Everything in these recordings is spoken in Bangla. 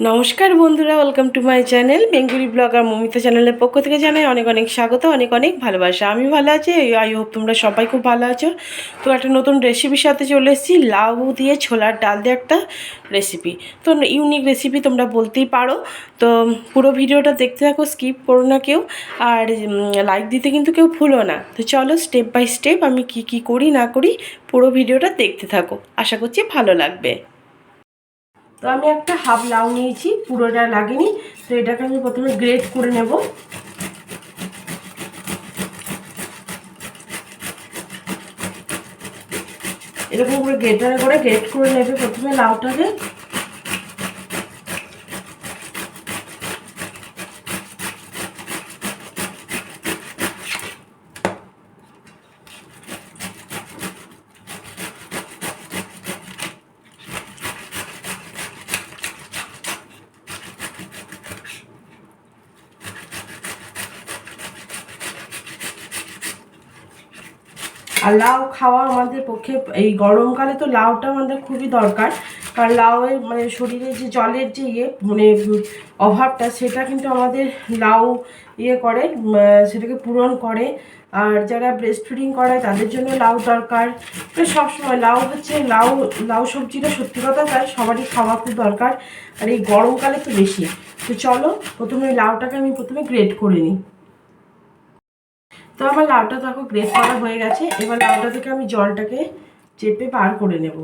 নমস্কার বন্ধুরা welcome to my channel Bengali blog আর মমিতা চ্যানেলের পক্ষ থেকে জানাই অনেক অনেক স্বাগত, অনেক অনেক ভালোবাসা। আমি ভালো আছি আই হোপ তোমরা সবাই খুব ভালো আছো। তো একটা নতুন রেসিপির সাথে চলে এসেছি, লাউ দিয়ে ছোলার ডাল দিয়ে একটা রেসিপি তো ইউনিক রেসিপি তোমরা বলতেই পারো। তো পুরো ভিডিওটা দেখতে থাকো স্কিপ করো না কেউ। আর লাইক দিতে কিন্তু কেউ ভুলো না। তো চলো স্টেপ বাই স্টেপ আমি কি কি করি না করি পুরো ভিডিওটা দেখতে থাকো। আশা করছি ভালো লাগবে। তো আমি একটা হাফ লাউ নিয়েছি, পুরোটা লাগেনি, তো এটাকে আমি প্রথমে গ্রেট করে নেব। এরকম করে গ্রেটার করে গ্রেট করে নেবে প্রথমে লাউটাকে। আর লাউ খাওয়া আমাদের পক্ষে এই গরমকালে তো লাউটা আমাদের খুবই দরকার। কারণ লাউয়ের মানে শরীরে যে জলের যে ইয়ে মানে অভাবটা, সেটা কিন্তু আমাদের লাউ ইয়ে করে সেটাকে পূরণ করে। আর যারা ব্রেস্ট ফিডিং করায়, তাদের জন্য লাউ দরকার। সবসময় লাউ হচ্ছে, লাউ লাউ সবজিটা সত্যি কথা, তাই সবারই খাওয়া খুব দরকার। আর এই গরমকালে তো বেশি। তো চলো, প্রথমে লাউটাকে আমি প্রথমে গ্রেট করে নিই। তো আমার লাউটা দেখো গ্রেট করা হয়ে গেছে। এবার লাউটা থেকে আমি জলটাকে চেপে বার করে নেব।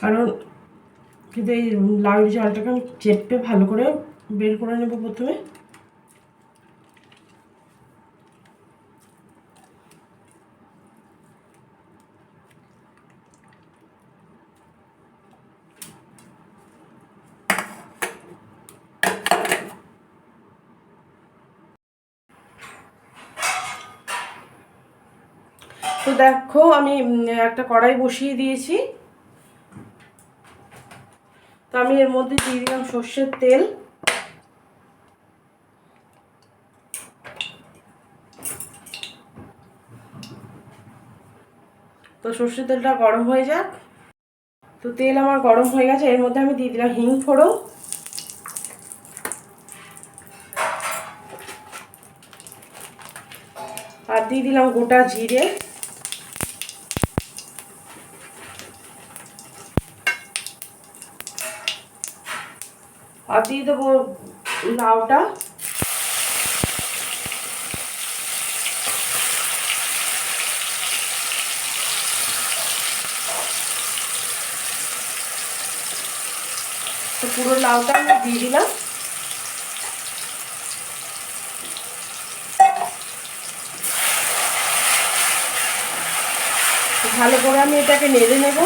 কারণ কিন্তু এই লাউ জলটাকে আমি চেপে ভালো করে বের করে নেব প্রথমে। দেখো, আমি একটা কড়াই বসিয়ে দিয়েছি। তো আমি এর মধ্যে দিয়ে দিলাম সর্ষের তেল। তো সর্ষের তেলটা গরম হয়ে যাক। তো তেল আমার গরম হয়ে গেছে, এর মধ্যে আমি দিয়ে দিলাম হিং ফোড়ো আর দিয়ে দিলাম গোটা জিরে। আর দিয়ে দেবো লাউটা। তো পুরো লাউটা আমি দিয়ে দিলাম। ভালো করে আমি এটাকে নেড়ে নেব।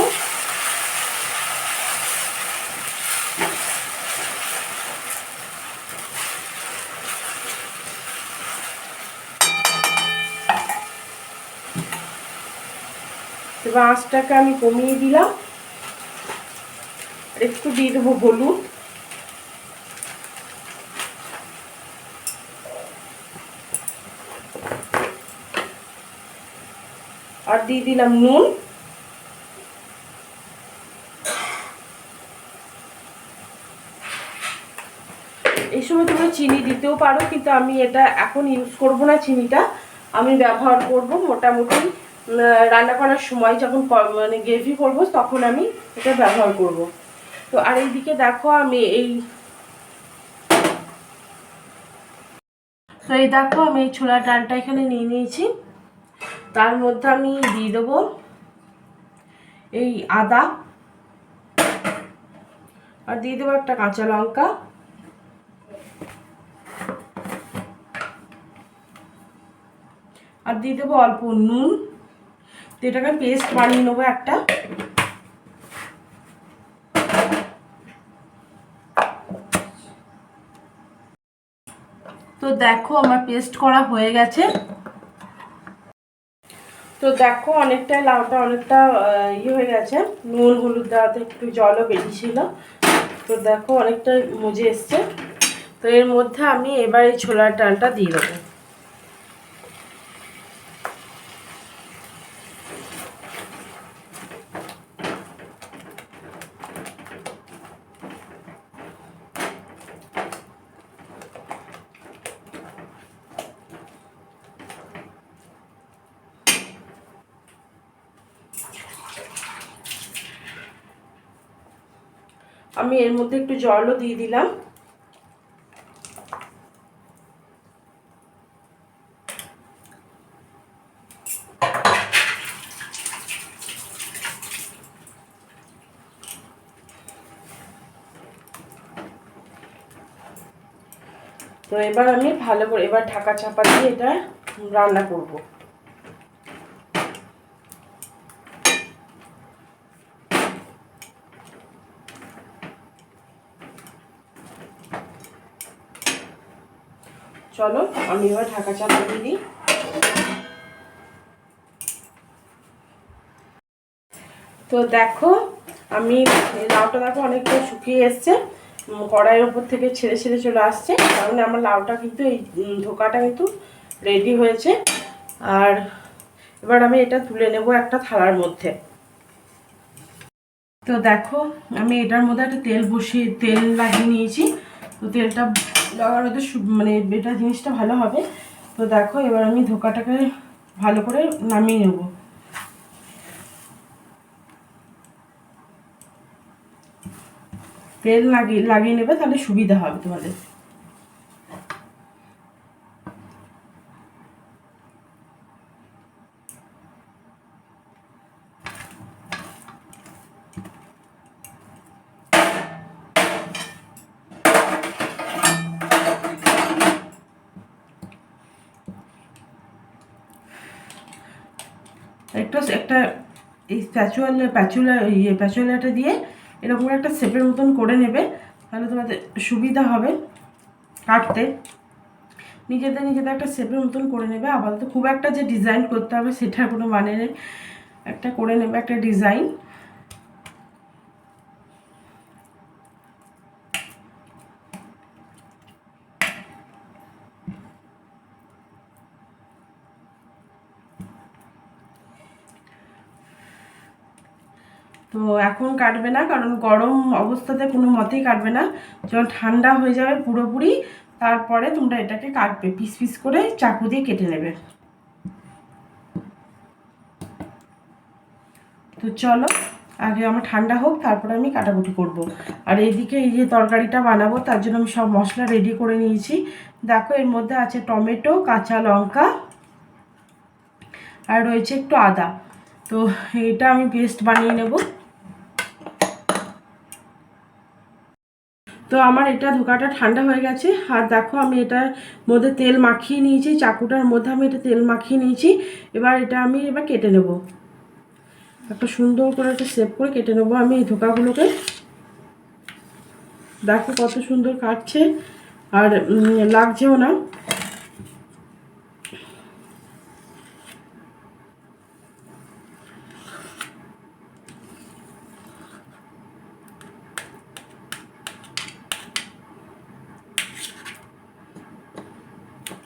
এবার আঁচটাকে আমি কমিয়ে দিলাম। একটু দিয়ে দেবো হলুদ। আর দিয়ে দিলাম নুন। এই সময় তোমরা চিনি দিতেও পারো, কিন্তু আমি এটা এখন ইউজ করব না চিনিটা। আমি ব্যবহার করব মোটামুটি রান্না করার সময় যখন মানে গ্রেভি করব, তখন আমি এটা ব্যবহার করব। তো আর এইদিকে দেখো আমি এই তো এই দেখো আমি এই ছোলার ডালটা এখানে নিয়ে নিয়েছি। তার মধ্যে আমি দিয়ে দেবো এই আদা। আর দিয়ে দেবো একটা কাঁচা লঙ্কা। আর দিয়ে দেবো অল্প নুন। তো এটাকে পেস্ট বানিয়ে নেব একটা। তো দেখো আমার পেস্ট করা হয়ে গেছে। তো দেখো অনেকটাই লাউটা অনেকটা ইয়ে হয়ে গেছে। নুন, হলুদ দেওয়াতে একটু জলও বেরিয়েছিল তো দেখো অনেকটা মজে এসছে। তো এর মধ্যে আমি এবার এই ছোলার ডালটা দিয়ে দেবো। আমি এর মধ্যে একটু জলও দিয়ে দিলাম। তো এবার আমি ভালো করে, এবার ঢাকা চাপা দিয়ে এটা রান্না করব। চলো, আমি এবার ঢাকা চাপা দিয়ে দিই তো দেখো, আমি লাউটা দেখো অনেকটা শুকিয়ে এসছে। কড়াইয়ের ওপর থেকে ছেড়ে ছেড়ে চলে আসছে। কারণ আমার লাউটা কিন্তু এই ধোকাটা কিন্তু রেডি হয়েছে। আর এবার আমি এটা তুলে নেব একটা থালার মধ্যে। তো দেখো, আমি এটার মধ্যে একটা তেল বসিয়ে, তেল লাগিয়ে নিয়েছি। তো তেলটা লাগানোতে মানে বেটার জিনিসটা ভালো হবে। তো দেখো, এবার আমি ধোকাটাকে ভালো করে নামিয়ে নেব। তেল লাগিয়ে লাগিয়ে নেবে, তাহলে সুবিধা হবে তোমাদের। একটু একটা এই প্যাচুয়াল প্যাচুলা ইয়ে প্যাচুয়ালাটা দিয়ে এরকম একটা সেপের মতন করে নেবে, তাহলে তোমাদের সুবিধা হবে কাটতে। নিজেদের নিজেদের একটা সেপের মতন করে নেবে। আবার আপাতত খুব একটা যে ডিজাইন করতে হবে, সেটার কোনো মানে নেই। একটা করে নেবে একটা ডিজাইন তো এখন কাটবে না, কারণ গরম অবস্থাতে কোনো মতেই কাটবে না। যখন ঠান্ডা হয়ে যাবে পুরোপুরি, তারপরে তোমরা এটাকে কাটবে, পিস পিস করে চাকু দিয়ে কেটে নেবে। তো চলো, আগে আমার ঠান্ডা হোক, তারপরে আমি কাটাকুটি করব। আর এদিকে এই যে তরকারিটা বানাবো, তার জন্য আমি সব মশলা রেডি করে নিয়েছি। দেখো, এর মধ্যে আছে টমেটো, কাঁচা লঙ্কা, আর রয়েছে একটু আদা। তো এটা আমি পেস্ট বানিয়ে নেব। তো আমার এটা ধোকাটা ঠান্ডা হয়ে গেছে। আর দেখো আমি এটার মধ্যে তেল মাখিয়ে নিয়েছি, চাকুটার মধ্যে আমি এটা তেল মাখিয়ে নিয়েছি। এবার এটা আমি এবার কেটে নেব। একটা সুন্দর করে একটা সেভ করে কেটে নেব আমি এই ধোকাগুলোকে। দেখো কত সুন্দর কাটছে। আর লাগছেও না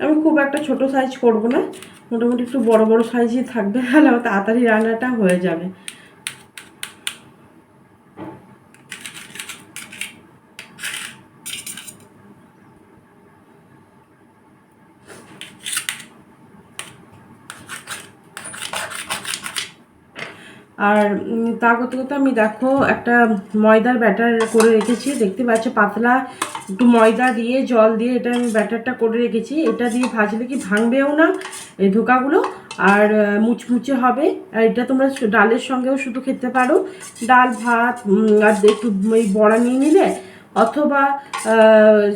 আমি খুব একটা ছোট সাইজ করব না। মোটামুটি একটু বড় বড় সাইজই থাকবে, তাহলে তাড়াতাড়ি রান্নাটা হয়ে যাবে। আর তা করতে করতে আমি দেখো একটা ময়দার ব্যাটার করে রেখেছি, দেখতে পাচ্ছ পাতলা একটু ময়দা দিয়ে, জল দিয়ে এটা আমি ব্যাটারটা করে রেখেছি। এটা দিয়ে ভাজলে কি ভাঙবেও না এই ধোকাগুলো? আর মুচমুচে হবে। আর এটা তোমরা ডালের সঙ্গেও শুধু খেতে পারো। ডাল, ভাত আর একটু ওই বড়া নিয়ে নিলে, অথবা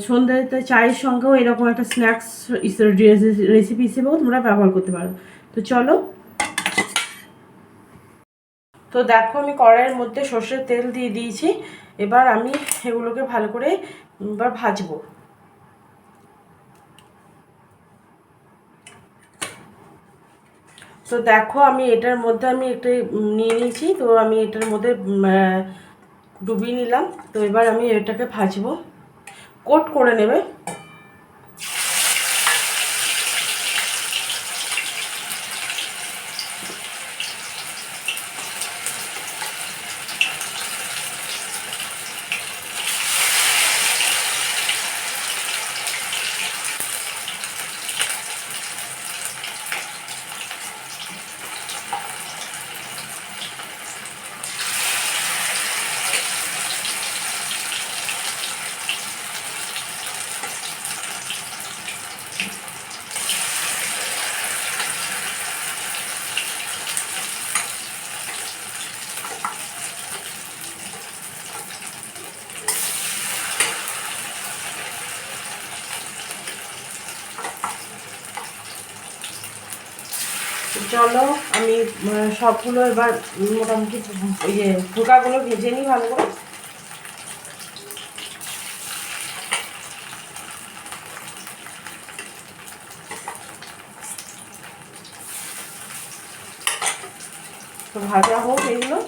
সন্ধ্যাতে চায়ের সঙ্গেও এরকম একটা স্ন্যাক্স রেসিপি হিসেবেও তোমরা ব্যবহার করতে পারো। তো চলো তো দেখো আমি কড়াইয়ের মধ্যে সর্ষের তেল দিয়ে দিয়েছি। এবার আমি এগুলোকে ভালো করে এবার ভাজবো। তো দেখো আমি এটার মধ্যে আমি একটা নিয়ে নিয়েছি, তো আমি এটার মধ্যে ডুবিয়ে নিলাম। তো এবার আমি এটাকে ভাজবো। কোট করে নেবে। সবগুলো এবার মোটামুটি ইয়ে ধোকাগুলো ভেজে নিই ভালো করে। তো ভাজা হোক এগুলো।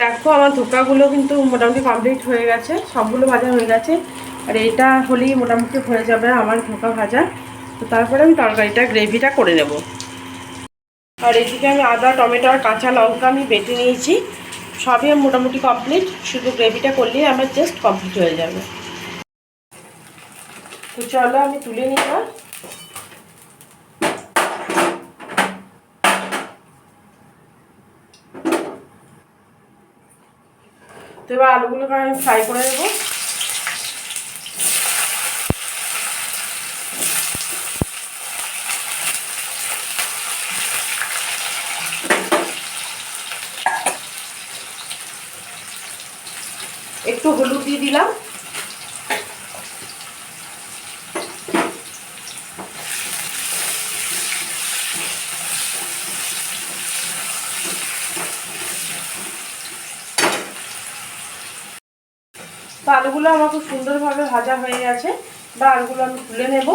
দেখো আমার ধোকাগুলো কিন্তু মোটামুটি কমপ্লিট হয়ে গেছে, সবগুলো ভাজা হয়ে গেছে। আর এটা হলেই মোটামুটি হয়ে যাবে আমার ধোকা ভাজা। তো তারপরে আমি তরকারিটা গ্রেভিটা করে নেব। আর এদিকে আমি আদা, টমেটো আর কাঁচা লঙ্কা আমি বেটে নিয়েছি। সবই মোটামুটি কমপ্লিট শুধু গ্রেভিটা করলেই আমার জাস্ট কমপ্লিট হয়ে যাবে। তো চলো আমি তুলে নিলাম তো এবার আলুগুলোকে আমি ফ্রাই করে দেবো একটু হলুদ দিয়ে দিলাম তো আলুগুলো আমার খুব সুন্দরভাবে ভাজা হয়ে গেছে। বা আলুগুলো আমি তুলে নেব।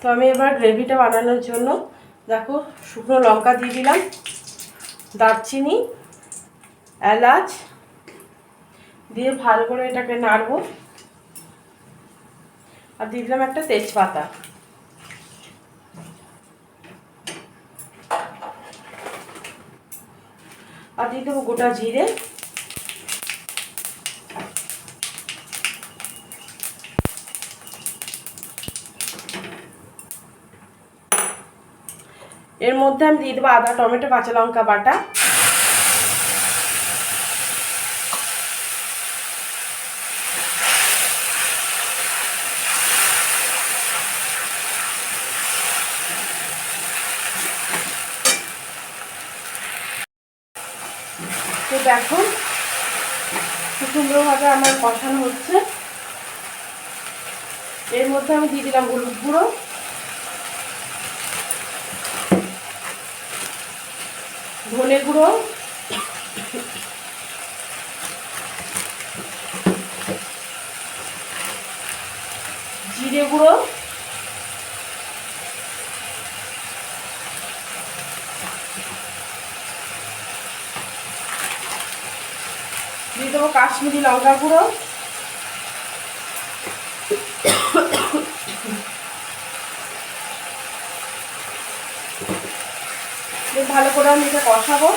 তো আমি এবার গ্রেভিটা বানানোর জন্য দেখো শুকনো লঙ্কা দিয়ে দিলাম, দারচিনি, এলাচ দিয়ে ভালো করে এটাকে নাড়বো। আর দিয়ে দিলাম একটা তেজপাতা। আর দিয়ে দেবো গোটা জিরে। এর মধ্যে আমি দিয়ে দেবো আদা, টমেটো, কাঁচা লঙ্কা বাটা। তো দেখো খুব সুন্দরভাবে আমার কষানো হচ্ছে। এর মধ্যে আমি দিয়ে দিলাম হলুদ গুঁড়ো। ধনে গুঁড়ো। জিরে গুঁড়ো। দিয়ে দেবো কাশ্মীরি লঙ্কা গুঁড়ো। ভালো করে আমি এটা কষাবো।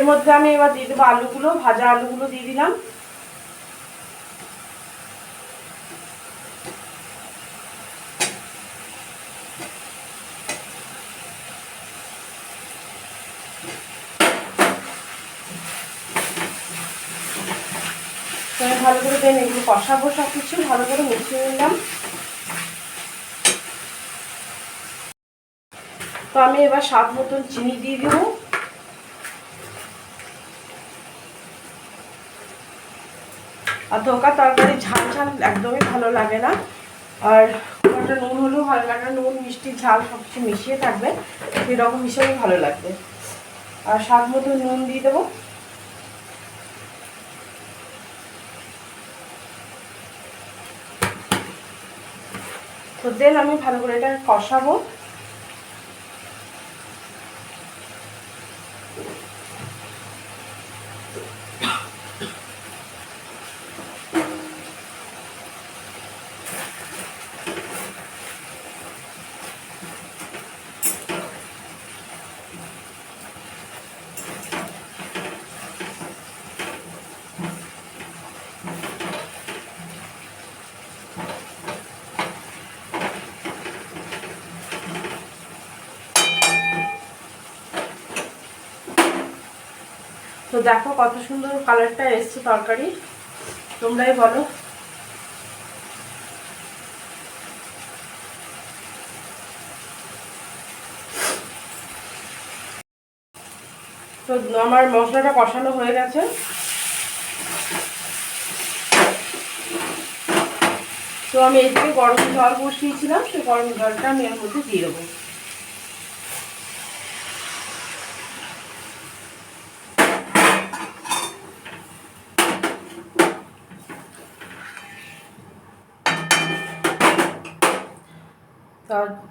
এর মধ্যে আমি এবার দিয়ে দেবো আলুগুলো, ভাজা আলুগুলো দিয়ে দিলাম। ভালো করে দেন এগুলো কষাবো সব কিছু ভালো করে মিশিয়ে নিলাম। তো আমি এবার স্বাদ মতন চিনি দিয়ে দেবো। আর ধোকা তরকারি ঝাল ঝাল একদমই ভালো লাগে না। আর একটা নুন হলেও হালকাটা নুন, মিষ্টি, ঝাল সব কিছু মিশিয়ে থাকবে, সেরকম হিসেবে ভালো লাগবে। আর স্বাদ মতো নুন দিয়ে দেবো। তো দেন আমি ভালো করে এটা কষাবো। দেখো কত সুন্দর কালারটা এসছে তরকারি। তোমরাই বলো। তো আমার মশলাটা কষানো হয়ে গেছে। তো আমি এদিকে গরম জল বসিয়েছিলাম, সেই গরম জলটা আমি এর মধ্যে দিয়ে দেবো।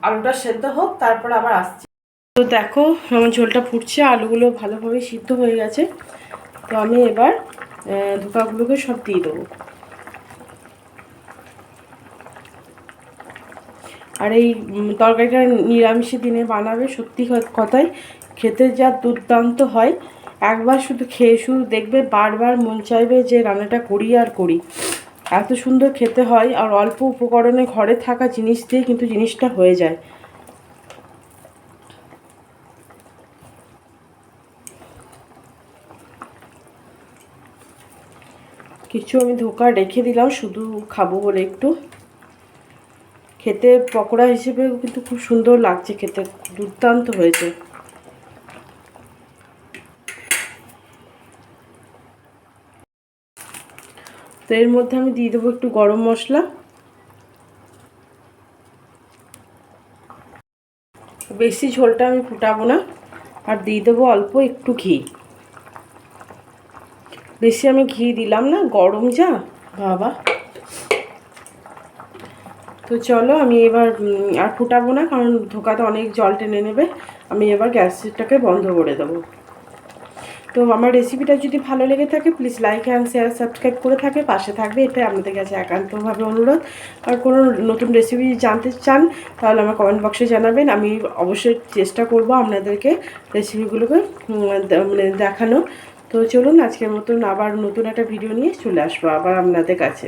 আলুটা সেদ্ধ হোক, তারপর আবার আসছি। তো দেখো, আমার ঝোলটা ফুটছে, আলুগুলো ভালোভাবে সিদ্ধ হয়ে গেছে। তো আমি এবার ধোকাগুলোকে সব দিয়ে দেবো। আর এই তরকারিটা নিরামিষে দিনে বানাবে, সত্যি কথাই খেতে যা দুর্দান্ত হয়। একবার শুধু খেয়ে শুধু দেখবে, বারবার মন চাইবে যে রান্নাটা করি আর করি। এত সুন্দর খেতে হয় আর অল্প উপকরণে ঘরে থাকা জিনিস দিয়ে কিন্তু জিনিসটা হয়ে যায়। কিছু আমি ধোকা রেখে দিলাম, শুধু খাব বলে একটু। খেতে পকোড়া হিসেবে কিন্তু খুব সুন্দর লাগছে খেতে দুর্দান্ত হয়েছে। তো এর মধ্যে আমি দিয়ে দেবো একটু গরম মশলা। বেশি ঝোলটা আমি ফুটাবো না, আর দিয়ে দেবো অল্প একটু ঘি। বেশি আমি ঘি দিলাম না, গরম যা, বাবা। তো চলো আমি এবার আর ফুটাবো না, কারণ ধোকাতে অনেক জল টেনে নেবে। আমি এবার গ্যাসটাকে বন্ধ করে দেবো। তো আমার রেসিপিটা যদি ভালো লেগে থাকে please like and share subscribe করে থাকে, পাশে থাকবে। এটাই আপনাদের কাছে একান্তভাবে অনুরোধ। আর কোনো নতুন রেসিপি জানতে চান, তাহলে আমার কমেন্ট বক্সে জানাবেন। আমি অবশ্যই চেষ্টা করব আপনাদেরকে রেসিপিগুলোকে মানে দেখানো তো চলুন, আজকের মতন আবার নতুন একটা ভিডিও নিয়ে চলে আসব আবার আপনাদের কাছে।